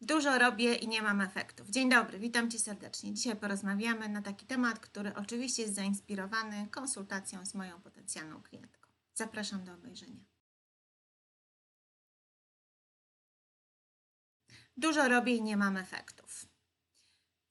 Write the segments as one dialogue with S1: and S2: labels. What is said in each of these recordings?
S1: Dużo robię i nie mam efektów. Dzień dobry, witam Cię serdecznie. Dzisiaj porozmawiamy na taki temat, który oczywiście jest zainspirowany konsultacją z moją potencjalną klientką. Zapraszam do obejrzenia. Dużo robię i nie mam efektów.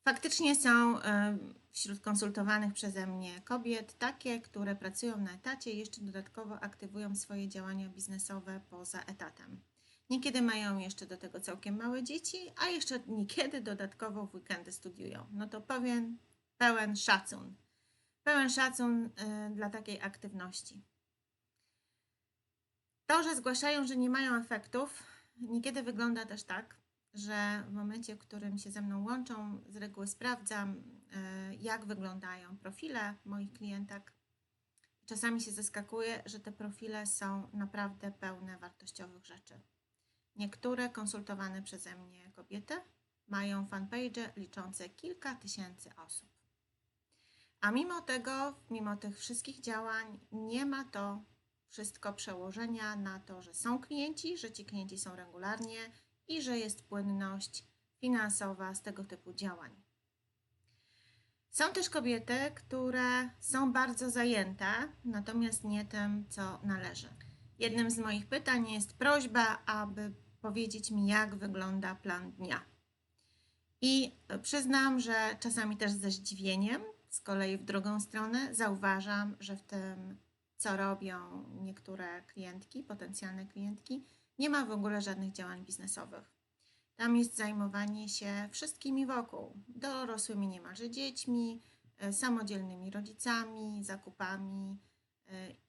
S1: Faktycznie są e, wśród konsultowanych przeze mnie kobiet takie, które pracują na etacie i jeszcze dodatkowo aktywują swoje działania biznesowe poza etatem. Niekiedy mają jeszcze do tego całkiem małe dzieci, a jeszcze niekiedy dodatkowo w weekendy studiują. No to pewien, pełen szacun. Pełen szacun y, dla takiej aktywności. To, że zgłaszają, że nie mają efektów, niekiedy wygląda też tak, że w momencie, w którym się ze mną łączą, z reguły sprawdzam, y, jak wyglądają profile moich klientek. Czasami się zaskakuje, że te profile są naprawdę pełne wartościowych rzeczy. Niektóre konsultowane przeze mnie kobiety mają fanpage liczące kilka tysięcy osób. A mimo tego, mimo tych wszystkich działań, nie ma to wszystko przełożenia na to, że są klienci, że ci klienci są regularnie i że jest płynność finansowa z tego typu działań. Są też kobiety, które są bardzo zajęte, natomiast nie tym, co należy. Jednym z moich pytań jest prośba, aby powiedzieć mi, jak wygląda plan dnia. I przyznam, że czasami też ze zdziwieniem, z kolei w drugą stronę, zauważam, że w tym, co robią niektóre klientki, potencjalne klientki, nie ma w ogóle żadnych działań biznesowych. Tam jest zajmowanie się wszystkimi wokół, dorosłymi niemalże dziećmi, e, samodzielnymi rodzicami, zakupami e,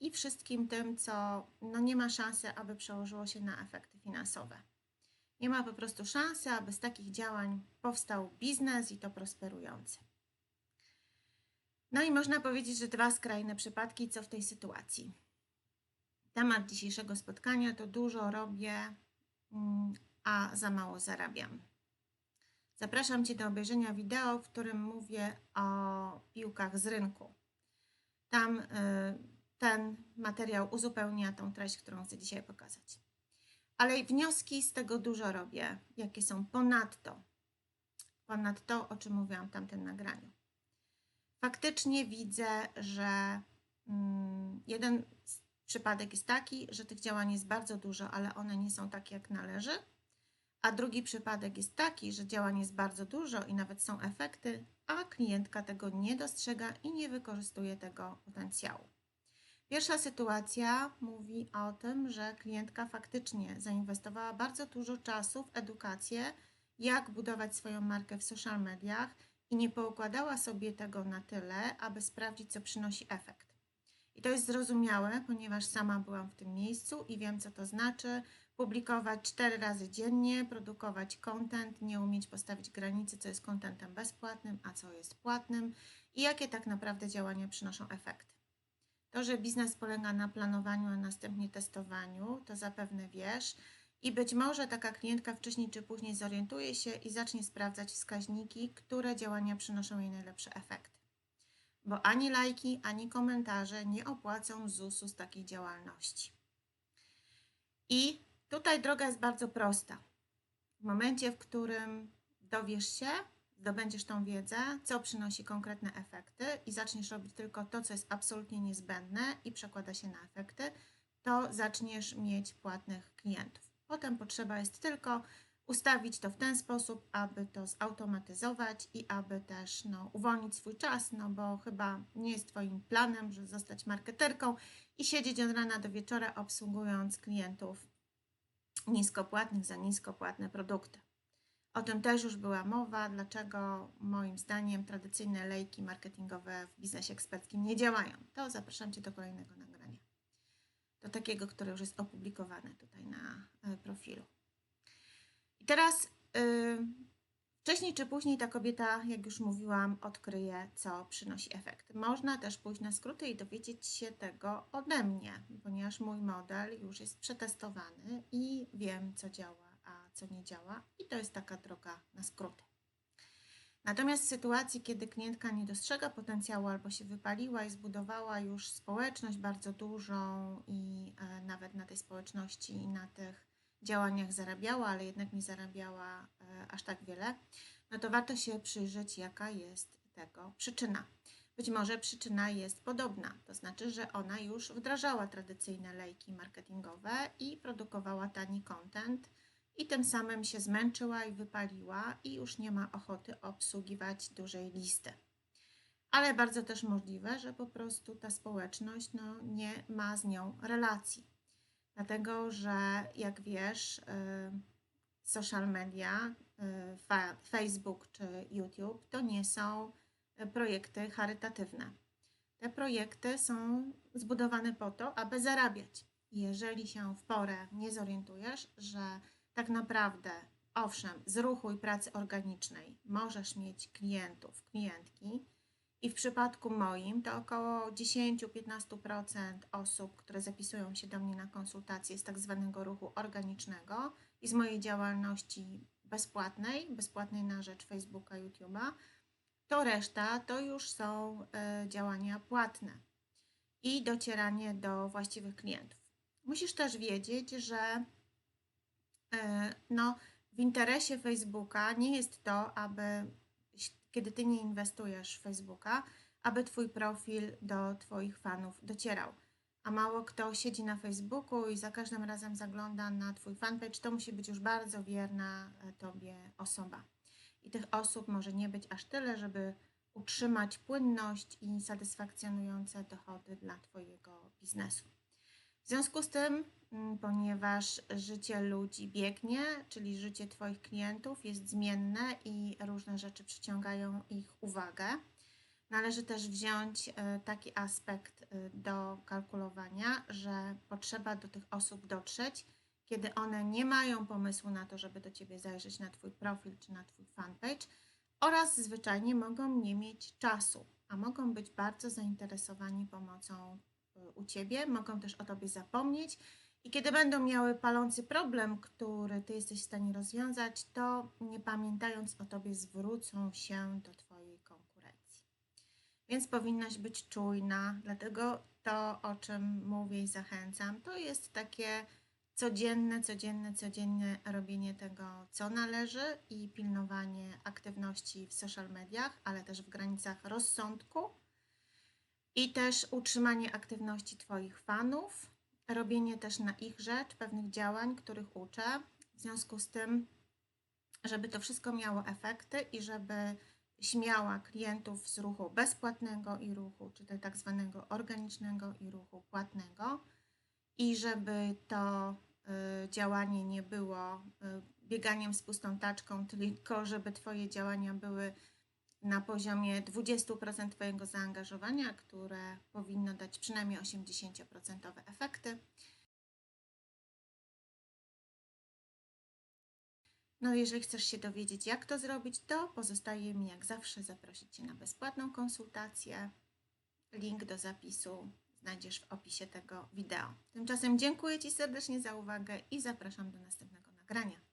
S1: i wszystkim tym, co no nie ma szansy, aby przełożyło się na efekty finansowe. Nie ma po prostu szansy, aby z takich działań powstał biznes i to prosperujący. No i można powiedzieć, że dwa skrajne przypadki, co w tej sytuacji. Temat dzisiejszego spotkania to dużo robię, mm, a za mało zarabiam. Zapraszam Cię do obejrzenia wideo, w którym mówię o piłkach z rynku. Tam y, ten materiał uzupełnia tą treść, którą chcę dzisiaj pokazać. Ale wnioski z tego dużo robię, jakie są ponadto, ponad to, o czym mówiłam w tamtym nagraniu. Faktycznie widzę, że mm, jeden przypadek jest taki, że tych działań jest bardzo dużo, ale one nie są takie, jak należy. A drugi przypadek jest taki, że działań jest bardzo dużo i nawet są efekty, a klientka tego nie dostrzega i nie wykorzystuje tego potencjału. Pierwsza sytuacja mówi o tym, że klientka faktycznie zainwestowała bardzo dużo czasu w edukację, jak budować swoją markę w social mediach i nie poukładała sobie tego na tyle, aby sprawdzić, co przynosi efekt. I to jest zrozumiałe, ponieważ sama byłam w tym miejscu i wiem, co to znaczy publikować cztery razy dziennie, produkować content, nie umieć postawić granicy, co jest contentem bezpłatnym, a co jest płatnym i jakie tak naprawdę działania przynoszą efekty. To, że biznes polega na planowaniu, a następnie testowaniu, to zapewne wiesz. I być może taka klientka wcześniej czy później zorientuje się i zacznie sprawdzać wskaźniki, które działania przynoszą jej najlepszy efekt. Bo ani lajki, ani komentarze nie opłacą ZUS-u z takiej działalności. I tutaj droga jest bardzo prosta. W momencie, w którym dowiesz się, zdobędziesz tą wiedzę, co przynosi konkretne efekty i zaczniesz robić tylko to, co jest absolutnie niezbędne i przekłada się na efekty, to zaczniesz mieć płatnych klientów. Potem potrzeba jest tylko ustawić to w ten sposób, aby to zautomatyzować i aby też no, uwolnić swój czas, no bo chyba nie jest Twoim planem, żeby zostać marketerką i siedzieć od rana do wieczora obsługując klientów niskopłatnych za niskopłatne produkty. O tym też już była mowa, dlaczego moim zdaniem tradycyjne lejki marketingowe w biznesie eksperckim nie działają. To zapraszam Cię do kolejnego nagrania. Do takiego, które już jest opublikowane tutaj na e, profilu. I teraz yy, wcześniej czy później ta kobieta, jak już mówiłam, odkryje, co przynosi efekt. Można też pójść na skróty i dowiedzieć się tego ode mnie, ponieważ mój model już jest przetestowany i wiem, co działa co nie działa, i to jest taka droga na skróty. Natomiast w sytuacji, kiedy klientka nie dostrzega potencjału albo się wypaliła i zbudowała już społeczność bardzo dużą, i e, nawet na tej społeczności i na tych działaniach zarabiała, ale jednak nie zarabiała e, aż tak wiele, no to warto się przyjrzeć, jaka jest tego przyczyna. Być może przyczyna jest podobna, to znaczy, że ona już wdrażała tradycyjne lejki marketingowe i produkowała tani content i tym samym się zmęczyła i wypaliła i już nie ma ochoty obsługiwać dużej listy. Ale bardzo też możliwe, że po prostu ta społeczność no, nie ma z nią relacji. Dlatego, że jak wiesz, y, social media, y, fa- Facebook czy YouTube to nie są y, projekty charytatywne. Te projekty są zbudowane po to, aby zarabiać. Jeżeli się w porę nie zorientujesz, że tak naprawdę, owszem, z ruchu i pracy organicznej możesz mieć klientów, klientki, i w przypadku moim to około 10-15% osób, które zapisują się do mnie na konsultacje z tak zwanego ruchu organicznego i z mojej działalności bezpłatnej, bezpłatnej na rzecz Facebooka, YouTube'a, to reszta to już są e, działania płatne i docieranie do właściwych klientów. Musisz też wiedzieć, że no, w interesie Facebooka nie jest to, aby kiedy ty nie inwestujesz w Facebooka, aby twój profil do twoich fanów docierał. A mało kto siedzi na Facebooku i za każdym razem zagląda na twój fanpage, to musi być już bardzo wierna e, tobie osoba. I tych osób może nie być aż tyle, żeby utrzymać płynność i satysfakcjonujące dochody dla twojego biznesu. W związku z tym, mm, ponieważ życie ludzi biegnie, czyli życie Twoich klientów jest zmienne i różne rzeczy przyciągają ich uwagę, należy też wziąć e, taki aspekt e, do kalkulowania, że potrzeba do tych osób dotrzeć, kiedy one nie mają pomysłu na to, żeby do Ciebie zajrzeć na Twój profil czy na Twój fanpage oraz zwyczajnie mogą nie mieć czasu, a mogą być bardzo zainteresowani pomocą u ciebie, mogą też o tobie zapomnieć. I kiedy będą miały palący problem, który ty jesteś w stanie rozwiązać, to nie pamiętając o tobie, zwrócą się do twojej konkurencji. Więc powinnaś być czujna, dlatego to, o czym mówię i zachęcam, to jest takie codzienne, codzienne, codzienne robienie tego, co należy i pilnowanie aktywności w social mediach, ale też w granicach rozsądku i też utrzymanie aktywności Twoich fanów, robienie też na ich rzecz pewnych działań, których uczę. W związku z tym, żeby to wszystko miało efekty i żeby śmiała klientów z ruchu bezpłatnego i ruchu, czy tak zwanego organicznego i ruchu płatnego, i żeby to y, działanie nie było y, bieganiem z pustą taczką, tylko żeby Twoje działania były na poziomie 20% Twojego zaangażowania, które powinno dać przynajmniej 80% efekty. No, jeżeli chcesz się dowiedzieć, jak to zrobić, to pozostaje mi jak zawsze zaprosić Cię na bezpłatną konsultację. Link do zapisu znajdziesz w opisie tego wideo. Tymczasem dziękuję Ci serdecznie za uwagę i zapraszam do następnego nagrania.